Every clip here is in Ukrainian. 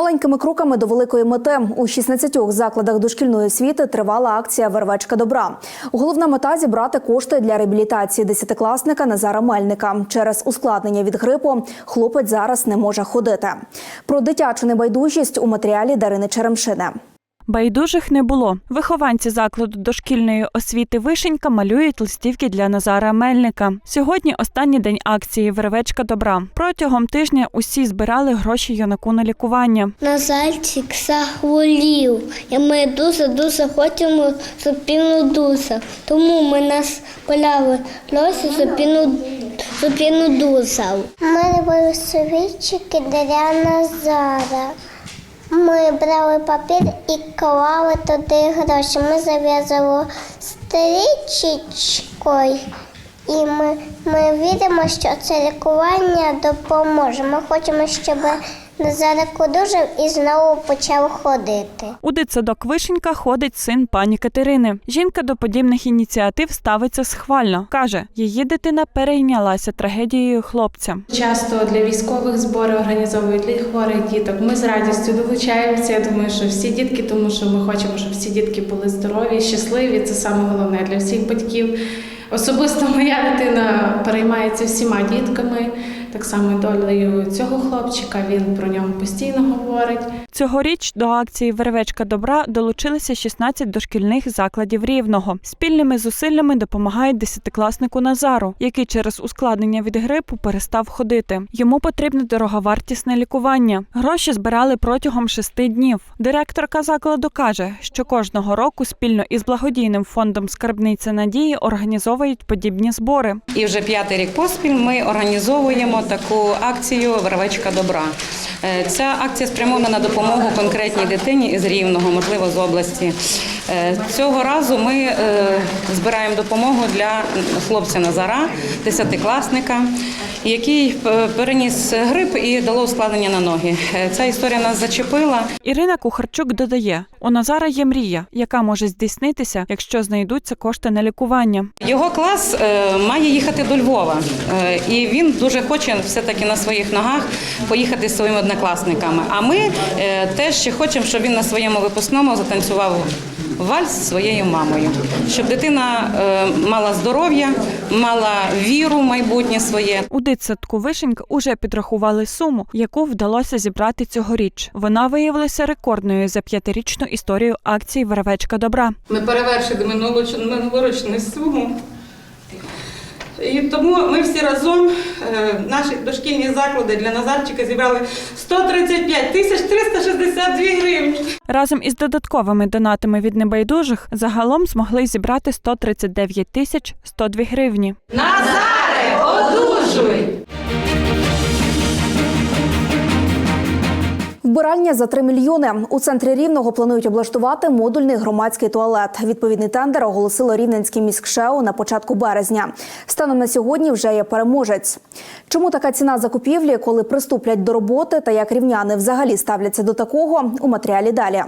Маленькими кроками до великої мети у 16 закладах дошкільної освіти тривала акція Вервечка добра. Головна мета зібрати кошти для реабілітації десятикласника Назара Мельника. Через ускладнення від грипу хлопець зараз не може ходити. Про дитячу небайдужість у матеріалі Дарини Черемшини. Байдужих не було. Вихованці закладу дошкільної освіти Вишенька малюють листівки для Назара Мельника. Сьогодні останній день акції Вервечка добра. Протягом тижня усі збирали гроші юнаку на лікування. Назарчик захворів, і ми дуже-дуже хочемо щоб він удусав. Тому ми нас поляли уд- щоб він удусав. У мене були совітчики для Назара. Ми брали папір і клали туди гроші. Ми зав'язали стрічечкою. І ми, ми віримо, що це лікування допоможе. Ми хочемо, щоб Назарик одужав і знову почав ходити. У дитсадок Вишенька ходить син пані Катерини. Жінка до подібних ініціатив ставиться схвально. каже, її дитина перейнялася трагедією хлопця. Часто для військових збори організовують для хворих діток. Ми з радістю долучаємося. Я думаю, що всі дітки, тому що ми хочемо, щоб всі дітки були здорові, щасливі. Це саме головне для всіх батьків. Особисто моя дитина переймається всіма дітками, так само і долею цього хлопчика. Він про нього постійно говорить. Цьогоріч до акції Вервечка добра долучилися 16 дошкільних закладів рівного. Спільними зусиллями допомагають десятикласнику Назару, який через ускладнення від грипу перестав ходити. Йому потрібне дороговартісне лікування. Гроші збирали протягом шести днів. Директорка закладу каже, що кожного року спільно із благодійним фондом Скарбниця надії організовують подібні збори. І вже п'ятий рік поспіль ми організовуємо таку акцію Вервечка добра. Е, Ця акція спрямована на допомогу конкретній дитині із Рівного, можливо, з області. Е, Цього разу ми е, збираємо допомогу для хлопця Назара, десятикласника, який е, переніс грип і дало ускладнення на ноги. Ця історія нас зачепила. Ірина Кухарчук додає: у Назара є мрія, яка може здійснитися, якщо знайдуться кошти на лікування. Його клас має їхати до Львова, і він дуже хоче все-таки на своїх ногах поїхати з своїми однокласниками. А ми теж ще хочемо, щоб він на своєму випускному затанцював вальс зі своєю мамою, щоб дитина е, мала здоров'я, мала віру в майбутнє своє. У дитсадку Вишенька уже підрахували суму, яку вдалося зібрати цьогоріч. Вона виявилася рекордною за п'ятирічну історію акції Вервечка добра. Ми перевершили минулорічну суму. І тому ми всі разом, е, наші дошкільні заклади для Назарчика зібрали 135 тисяч 362 гривні. Разом із додатковими донатами від небайдужих загалом змогли зібрати 139 тисяч 102 гривні. Назаре, одужуй! Вбиральня за 3 мільйони. У центрі Рівного планують облаштувати модульний громадський туалет. Відповідний тендер оголосило Рівненське міськшео на початку березня. Станом на сьогодні вже є переможець. Чому така ціна закупівлі, коли приступлять до роботи, та як рівняни взагалі ставляться до такого у матеріалі далі.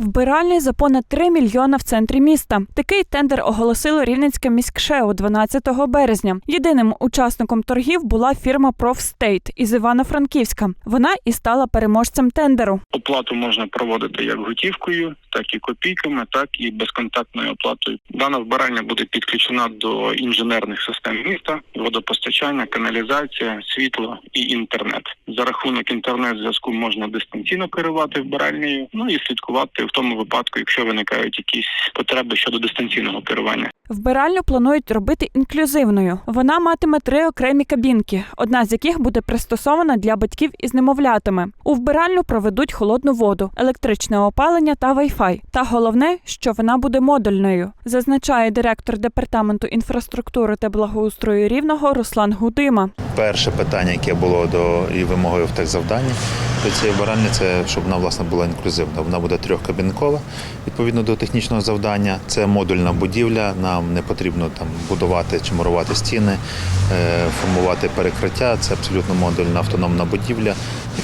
Вбиральні за понад 3 мільйона в центрі міста. Такий тендер оголосило Рівненське міськшео 12 березня. Єдиним учасником торгів була фірма Профстейт із Івано-Франківська. Вона і стала переможцем тендеру. Оплату можна проводити як готівкою, так і копійками, так і безконтактною оплатою. Дана вбиральня буде підключена до інженерних систем міста, водопостачання, каналізація, світло і інтернет. За рахунок інтернет-зв'язку можна дистанційно керувати вбиральнею, ну і слідкувати в тому випадку, якщо виникають якісь потреби щодо дистанційного керування. Вбиральню планують робити інклюзивною. Вона матиме три окремі кабінки, одна з яких буде пристосована для батьків із немовлятами. У вбиральню проведуть холодну воду, електричне опалення та вайфай. Та головне, що вона буде модульною, зазначає директор департаменту інфраструктури та благоустрою рівного Руслан Гудима. Перше питання, яке було до і вимогою в техзавданні, до цієї вбиральні це щоб вона власне була інклюзивна. Вона буде трьохкабінкова відповідно до технічного завдання. Це модульна будівля. Нам не потрібно там будувати чи мурувати стіни, е, формувати перекриття. Це абсолютно модульна автономна будівля,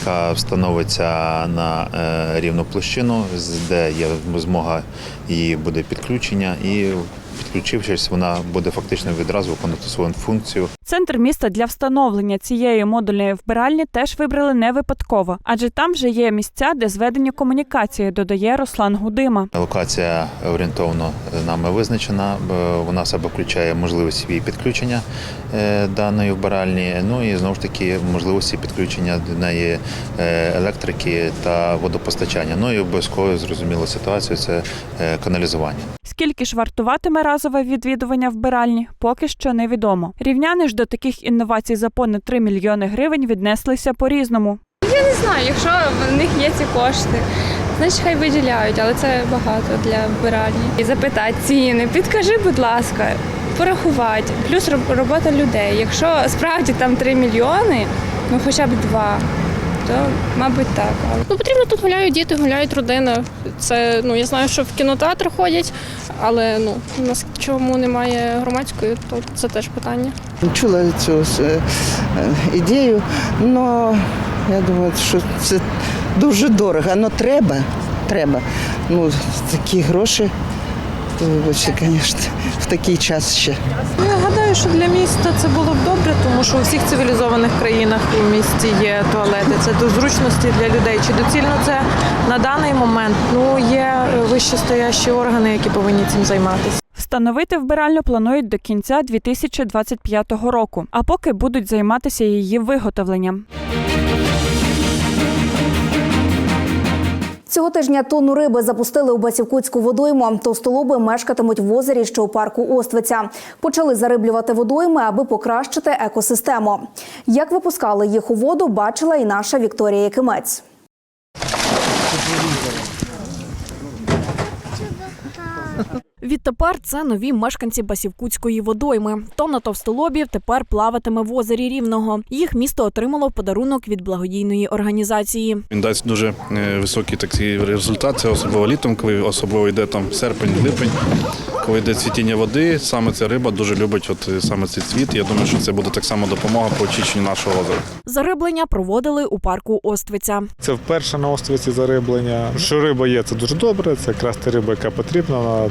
яка встановиться на е, рівну площину, де є змога її буде підключення, і підключившись, вона буде фактично відразу виконувати свою функцію. Центр міста для встановлення цієї модульної вбиральні теж вибрали не випадково, адже там вже є місця, де зведені комунікації, додає Руслан Гудима. Локація орієнтовно нами визначена. Вона в себе включає можливість її підключення е, даної вбиральні. Ну і знову ж таки можливості підключення до неї е, електрики та водопостачання. Ну і обов'язково зрозуміло ситуацію це е, каналізування. Скільки ж вартуватиме разове відвідування вбиральні, поки що невідомо. Рівняни ж до таких інновацій за понад 3 мільйони гривень віднеслися по-різному. Я Не знаю, якщо в них є ці кошти, значить хай виділяють, але це багато для вбиральні. І запитати ціни, підкажи, будь ласка, порахувати, плюс роб- робота людей. Якщо справді там 3 мільйони, ну хоча б два, то мабуть так. Але Ну, потрібно тут гуляють діти, гуляють родина. Це ну я знаю, що в кінотеатр ходять, але ну у нас чому немає громадської, то це теж питання. Чула цю е, е, ідею, але я думаю, що це дуже дорого. Ну треба, треба. Ну, такі гроші, то вибачте, звісно, в такий час ще. Я гадаю, що для міста це було б добре, тому що у всіх цивілізованих країнах у місті є туалети. Це до зручності для людей. Чи доцільно це на даний момент? Ну є вищестоящі органи, які повинні цим займатися. Встановити вбиральню планують до кінця 2025 року, а поки будуть займатися її виготовленням. Цього тижня тонну риби запустили у Басівкутську водойму. Товстолоби мешкатимуть в озері, що у парку Оствиця. Почали зариблювати водойми, аби покращити екосистему. Як випускали їх у воду, бачила і наша Вікторія Якимець. Відтепер це нові мешканці Басівкутської водойми. Тонна товстолобів тепер плаватиме в озері Рівного. Їх місто отримало в подарунок від благодійної організації. Він дасть дуже е, високий такий результат. Це особливо літом, коли особливо йде там серпень, липень, коли йде цвітіння води. Саме ця риба дуже любить от е, саме цей цвіт. Я думаю, що це буде так само допомога по очищенню нашого озера. Зариблення проводили у парку Оствиця. Це вперше на острові зариблення. Що риба є, це дуже добре. Це якраз та риба, яка потрібна.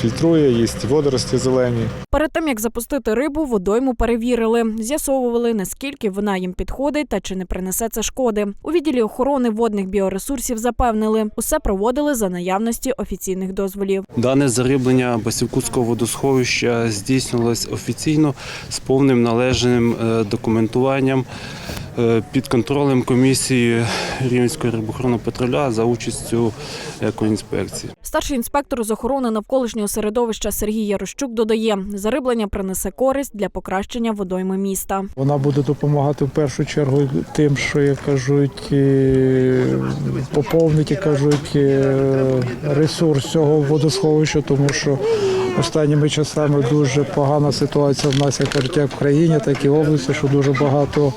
Фільтрує, їсть водорості зелені. Перед тим як запустити рибу, водойму перевірили, з'ясовували наскільки вона їм підходить та чи не принесе це шкоди. У відділі охорони водних біоресурсів запевнили, усе проводили за наявності офіційних дозволів. Дане зариблення Басівкутського водосховища здійснювалось офіційно з повним належним е, документуванням е, під контролем комісії Рівненського рибохоронного патруля за участю екоінспекції. Старший інспектор з охорони навколишнього середовища Сергій Ярощук додає, зариблення принесе користь для покращення водойми міста. Вона буде допомагати в першу чергу тим, що як кажуть, е, поповнить, як кажуть, е, ресурс цього водосховища, тому що останніми часами дуже погана ситуація в нас, як в країні, так і в області, що дуже багато.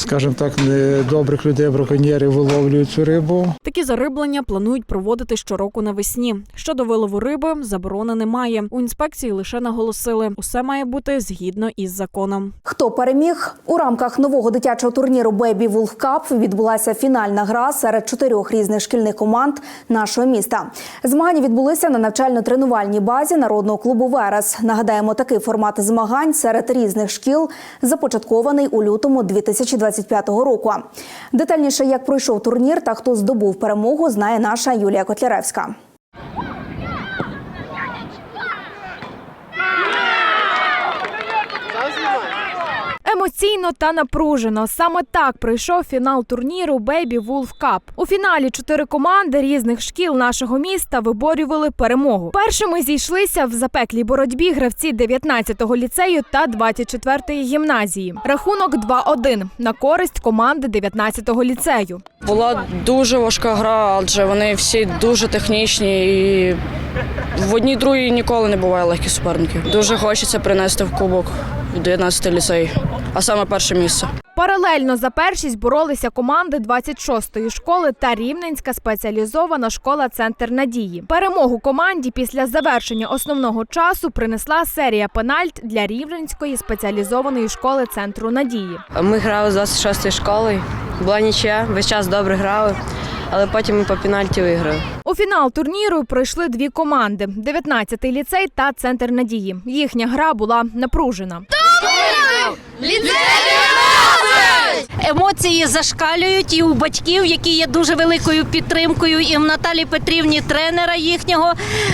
Скажімо так, недобрих людей, браконьєрів виловлюють цю рибу. Такі зариблення планують проводити щороку навесні. Щодо вилову риби, заборони немає. У інспекції лише наголосили, усе має бути згідно із законом. Хто переміг у рамках нового дитячого турніру Baby Wolf Cup відбулася фінальна гра серед чотирьох різних шкільних команд нашого міста. Змагання відбулися на навчально-тренувальній базі народного клубу Верес. Нагадаємо, такий формат змагань серед різних шкіл започаткований у лютому 2025 року. Детальніше, як пройшов турнір та хто здобув перемогу, знає наша Юлія Котляревська. Емоційно та напружено. Саме так пройшов фінал турніру Baby Wolf Cup. У фіналі чотири команди різних шкіл нашого міста виборювали перемогу. Першими зійшлися в запеклій боротьбі гравці 19-го ліцею та 24-ї гімназії. Рахунок 2-1 на користь команди 19-го ліцею. Була дуже важка гра, адже вони всі дуже технічні і в одній другій ніколи не буває легких суперників. Дуже хочеться принести в кубок 19 ліцей, а саме перше місце. Паралельно за першість боролися команди 26-ї школи та Рівненська спеціалізована школа Центр надії. Перемогу команді після завершення основного часу принесла серія пенальт для Рівненської спеціалізованої школи Центру надії. Ми грали з 26 школою, була нічия, весь час добре грали, але потім ми по пенальті виграли. У фінал турніру пройшли дві команди: 19-й ліцей та Центр надії. Їхня гра була напружена. Ліцей! Емоції зашкалюють і у батьків, які є дуже великою підтримкою, і в Наталі Петрівні, тренера їхнього,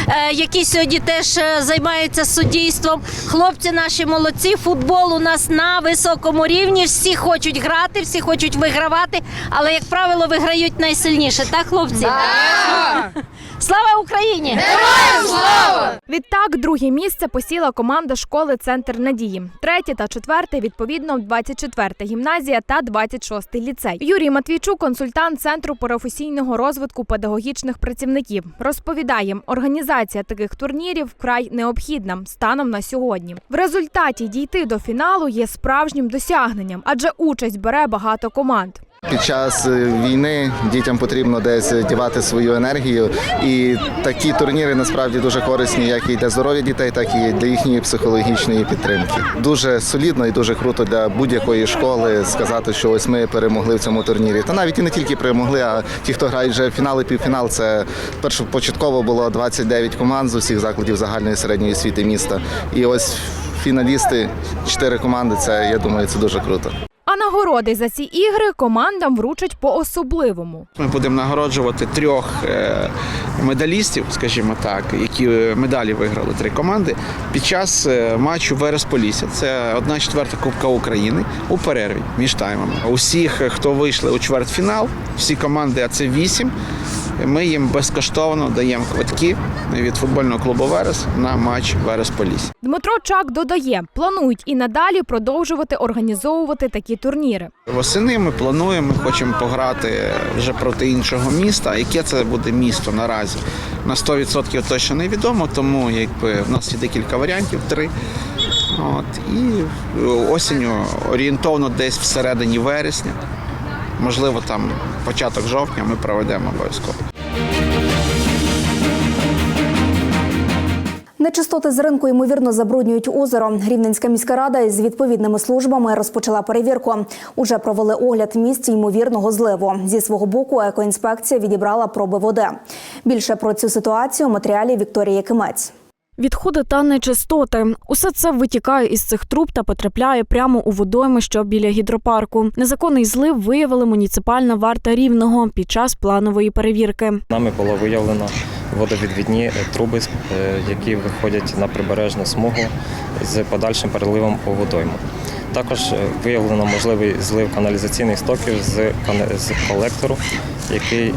е, який сьогодні теж е, займається суддійством. Хлопці наші молодці. Футбол у нас на високому рівні. Всі хочуть грати, всі хочуть вигравати, але як правило, виграють найсильніше. Так, хлопці? Слава Україні! Героям! Відтак, друге місце посіла команда школи Центр надії. Третє та четверте, відповідно, 24-та гімназія та 26-й ліцей. Юрій Матвійчук, консультант центру професійного розвитку педагогічних працівників, розповідає, організація таких турнірів вкрай необхідна станом на сьогодні. В результаті дійти до фіналу є справжнім досягненням, адже участь бере багато команд. Під час е, війни дітям потрібно десь дівати свою енергію, і такі турніри насправді дуже корисні, як і для здоров'я дітей, так і для їхньої психологічної підтримки. Дуже солідно і дуже круто для будь-якої школи сказати, що ось ми перемогли в цьому турнірі. Та навіть і не тільки перемогли, а ті, хто грають вже фінал і півфінал, це першопочатково було 29 команд з усіх закладів загальної середньої освіти міста. І ось фіналісти, чотири команди. Це я думаю, це дуже круто. А нагороди за ці ігри командам вручать по особливому. Ми будемо нагороджувати трьох е, медалістів, скажімо так, які е, медалі виграли три команди під час е, матчу Верес-Полісся. Це одна четверта Кубка України у перерві між таймами. Усіх, хто вийшли у чвертьфінал, всі команди, а це вісім. Ми їм безкоштовно даємо квитки від футбольного клубу Верес на матч Верес-Полісся. Дмитро Чак додає, планують і надалі продовжувати організовувати такі турніри. Восени ми плануємо, хочемо пограти вже проти іншого міста. Яке це буде місто наразі? На 100% точно невідомо, тому якби в нас є декілька варіантів, три. От, і осінню орієнтовно десь всередині вересня, можливо, там початок жовтня ми проведемо обов'язково. Нечистоти з ринку ймовірно забруднюють озеро. Рівненська міська рада із відповідними службами розпочала перевірку. Уже провели огляд місць ймовірного зливу. Зі свого боку екоінспекція відібрала проби води. Більше про цю ситуацію у матеріалі Вікторії Кимець. Відходи та нечистоти. Усе це витікає із цих труб та потрапляє прямо у водойми, що біля гідропарку. Незаконний злив виявили муніципальна варта рівного під час планової перевірки. Нами було виявлено водовідвідні труби, е, які виходять на прибережну смугу з подальшим переливом у водойму. Також е, виявлено можливий злив каналізаційних стоків з колектору, який е,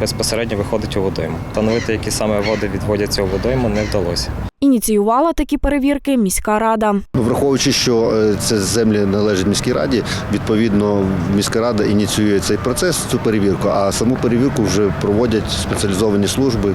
безпосередньо виходить у водойму. Встановити, які саме води відводяться у водойму, не вдалося. Ініціювала такі перевірки міська рада. Враховуючи, що е, це землі належать міській раді, відповідно, міська рада ініціює цей процес, цю перевірку, а саму перевірку вже проводять спеціалізовані служби,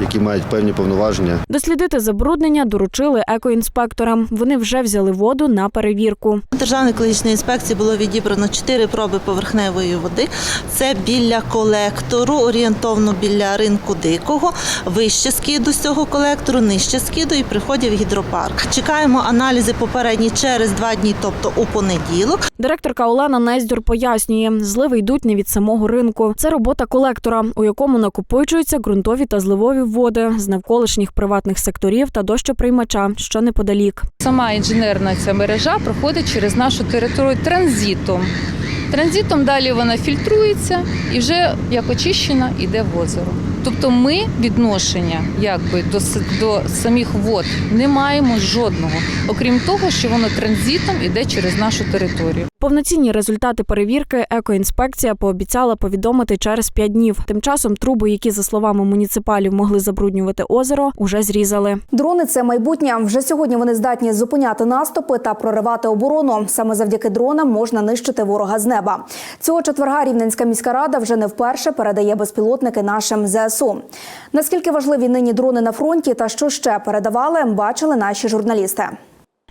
які мають певні повноваження. Дослідити забруднення доручили екоінспекторам. Вони вже взяли воду на перевірку. Державної екологічної інспекції було відібрано чотири проби поверхневої води. Це біля колектору, орієнтовно біля ринку дикого, вище скиду з цього колектору, нижче скиду і приходів в гідропарк. Чекаємо аналізи попередні через два дні, тобто у понеділок. Директорка Олена Нездюр пояснює, зливи йдуть не від самого ринку. Це робота колектора, у якому накопичуються ґрунтові та зливові води з навколишніх приватних секторів та дощоприймача, що неподалік. Сама інженерна ця мережа проходить через нашу територію транзитом. Транзитом далі вона фільтрується і вже як очищена йде в озеро. Тобто ми відношення якби до, до самих вод не маємо жодного, окрім того, що воно транзитом іде через нашу територію. Повноцінні результати перевірки екоінспекція пообіцяла повідомити через п'ять днів. Тим часом труби, які за словами муніципалів могли забруднювати озеро, уже зрізали. Дрони це майбутнє. Вже сьогодні вони здатні зупиняти наступи та проривати оборону. Саме завдяки дронам можна нищити ворога з неба. Цього четверга Рівненська міська рада вже не вперше передає безпілотники нашим ЗСУ. Наскільки важливі нині дрони на фронті та що ще передавали, бачили наші журналісти.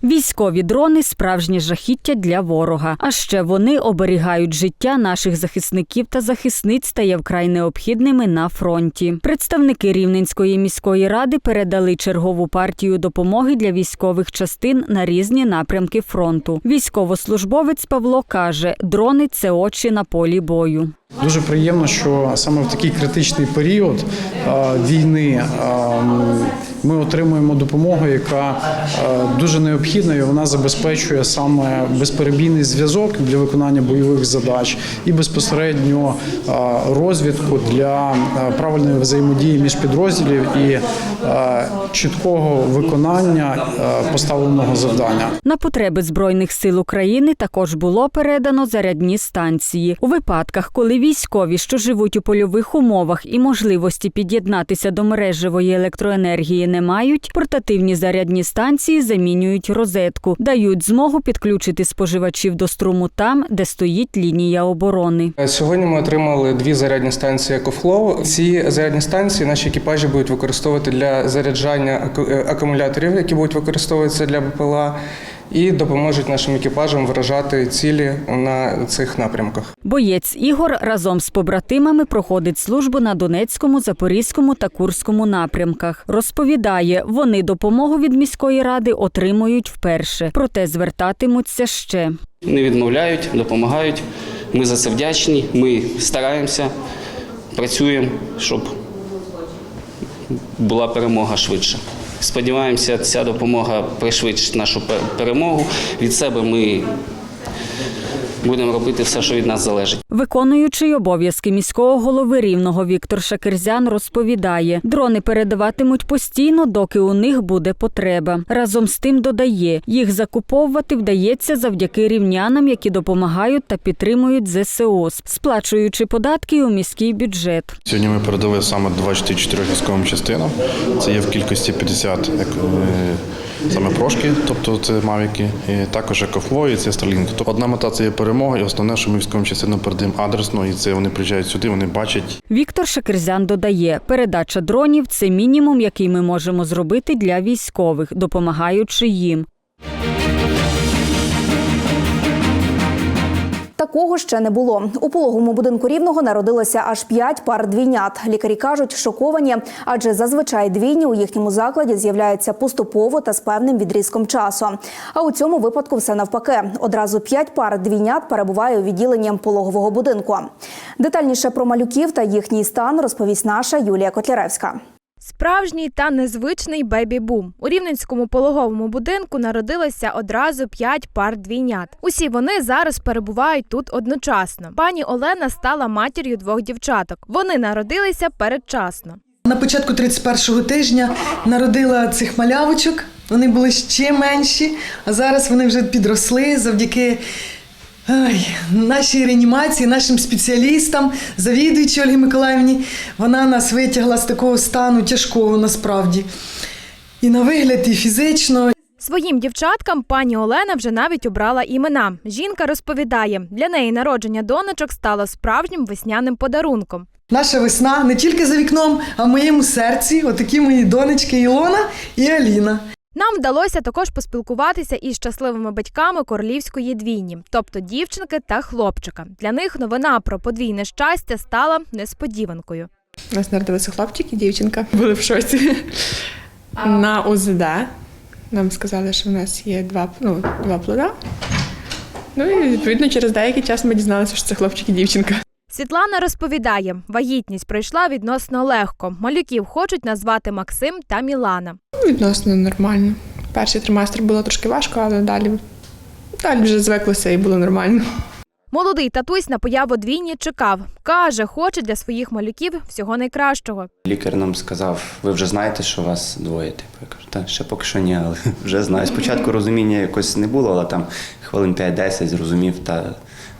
Військові дрони справжнє жахіття для ворога. А ще вони оберігають життя наших захисників та захисниць та є вкрай необхідними на фронті. Представники Рівненської міської ради передали чергову партію допомоги для військових частин на різні напрямки фронту. Військовослужбовець Павло каже: дрони це очі на полі бою. Дуже приємно, що саме в такий критичний період е, війни е, ми отримуємо допомогу, яка е, дуже необхідна, і вона забезпечує саме безперебійний зв'язок для виконання бойових задач і безпосередньо розвідку для правильної взаємодії між підрозділів і чіткого виконання поставленого завдання. На потреби збройних сил України також було передано зарядні станції у випадках, коли військові, що живуть у польових умовах і можливості під'єднатися до мережевої електроенергії не мають. Портативні зарядні станції замінюють розетку, дають змогу підключити споживачів до струму там, де стоїть лінія оборони. Сьогодні ми отримали дві зарядні станції EcoFlow. Ці зарядні станції наші екіпажі будуть використовувати для заряджання е, акумуляторів, які будуть використовуватися для БПЛА, і допоможуть нашим екіпажам вражати цілі на цих напрямках. Боєць Ігор разом з побратимами проходить службу на Донецькому, Запорізькому та Курському напрямках. Розповідає, вони допомогу від міської ради отримують вперше, проте звертатимуться ще. не відмовляють, допомагають. Ми за це вдячні. Ми стараємося, працюємо, щоб була перемога швидше. Сподіваємося, ця допомога пришвидшить нашу пе- перемогу. Від себе ми будемо робити все, що від нас залежить. Виконуючий обов'язки міського голови рівного Віктор Шакерзян розповідає, дрони передаватимуть постійно, доки у них буде потреба. Разом з тим додає, їх закуповувати вдається завдяки рівнянам, які допомагають та підтримують ЗСО, сплачуючи податки у міський бюджет. Сьогодні ми передали саме 24 військовим частинам. Це є в кількості 50 як, е, саме прошки, тобто це мавіки, і також екофло, і це Starlink. Тобто одна мета це є перемога, і основне, що ми військовим частинам передаємо адресно, і це вони приїжджають сюди, вони бачать Віктор Шакерзян додає, передача дронів це мінімум, який ми можемо зробити для військових, допомагаючи їм. Такого ще не було. У пологовому будинку рівного народилося аж п'ять пар двійнят. Лікарі кажуть, шоковані, адже зазвичай двійні у їхньому закладі з'являються поступово та з певним відрізком часу. А у цьому випадку все навпаки. Одразу п'ять пар двійнят перебуває у відділенні пологового будинку. Детальніше про малюків та їхній стан розповість наша Юлія Котляревська. Справжній та незвичний бебі-бум. У рівненському пологовому будинку народилося одразу п'ять пар двійнят. Усі вони зараз перебувають тут одночасно. Пані Олена стала матір'ю двох дівчаток. Вони народилися передчасно. На початку 31-го тижня народила цих малявочок. Вони були ще менші, а зараз вони вже підросли завдяки ай, нашій реанімації, нашим спеціалістам, завідуючій Ольгі Миколаївні. Вона нас витягла з такого стану тяжкого насправді. І на вигляд, і фізично, Своїм дівчаткам пані Олена вже навіть обрала імена. Жінка розповідає, для неї народження донечок стало справжнім весняним подарунком. Наша весна не тільки за вікном, а в моєму серці. Отакі мої донечки Ілона і Аліна. Нам вдалося також поспілкуватися із щасливими батьками королівської двійні, тобто дівчинки та хлопчика. Для них новина про подвійне щастя стала несподіванкою. У нас народилися хлопчик і дівчинка. Були в шоці. На УЗД нам сказали, що в нас є два, ну, два плода. Ну і відповідно через деякий час ми дізналися, що це хлопчик і дівчинка. Світлана розповідає, вагітність пройшла відносно легко. Малюків хочуть назвати Максим та Мілана. Ну, Відносно нормально. Перший триместр було трошки важко, але далі, далі вже звиклося і було нормально. Молодий татусь на появу двійні чекав. Каже, хоче для своїх малюків всього найкращого. Лікар нам сказав, ви вже знаєте, що вас двоє. Типу, я кажу, та ще поки що ні, але вже знаю. Спочатку розуміння якось не було, але там хвилин 5-10 зрозумів та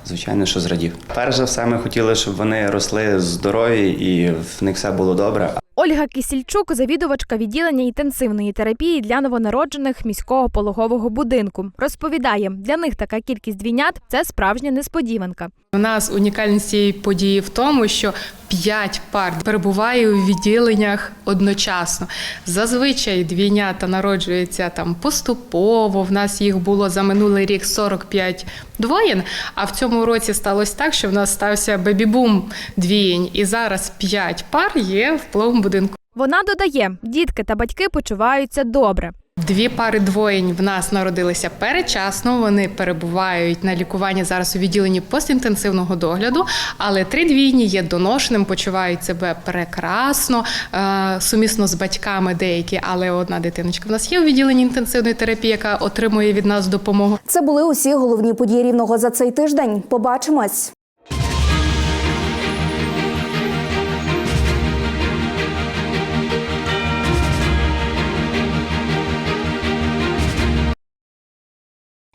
звичайно, що зрадів. Перш за все, ми хотіли, щоб вони росли здорові і в них все було добре. Ольга Кисільчук, завідувачка відділення інтенсивної терапії для новонароджених міського пологового будинку, розповідає, для них така кількість двійнят це справжня несподіванка. У нас унікальність цієї події в тому, що п'ять пар перебуває у відділеннях одночасно. Зазвичай двійнята народжуються там поступово. В нас їх було за минулий рік 45 двоєн. А в цьому році сталося так, що в нас стався бебі-бум двієнь, і зараз п'ять пар є в половому будинку. Вона додає, дітки та батьки почуваються добре. Дві пари двоєнь в нас народилися передчасно. Вони перебувають на лікуванні зараз у відділенні постінтенсивного догляду. Але три двійні є доношеним, почувають себе прекрасно, е, сумісно з батьками деякі. Але одна дитиночка в нас є у відділенні інтенсивної терапії, яка отримує від нас допомогу. Це були усі головні події рівного за цей тиждень. Побачимось.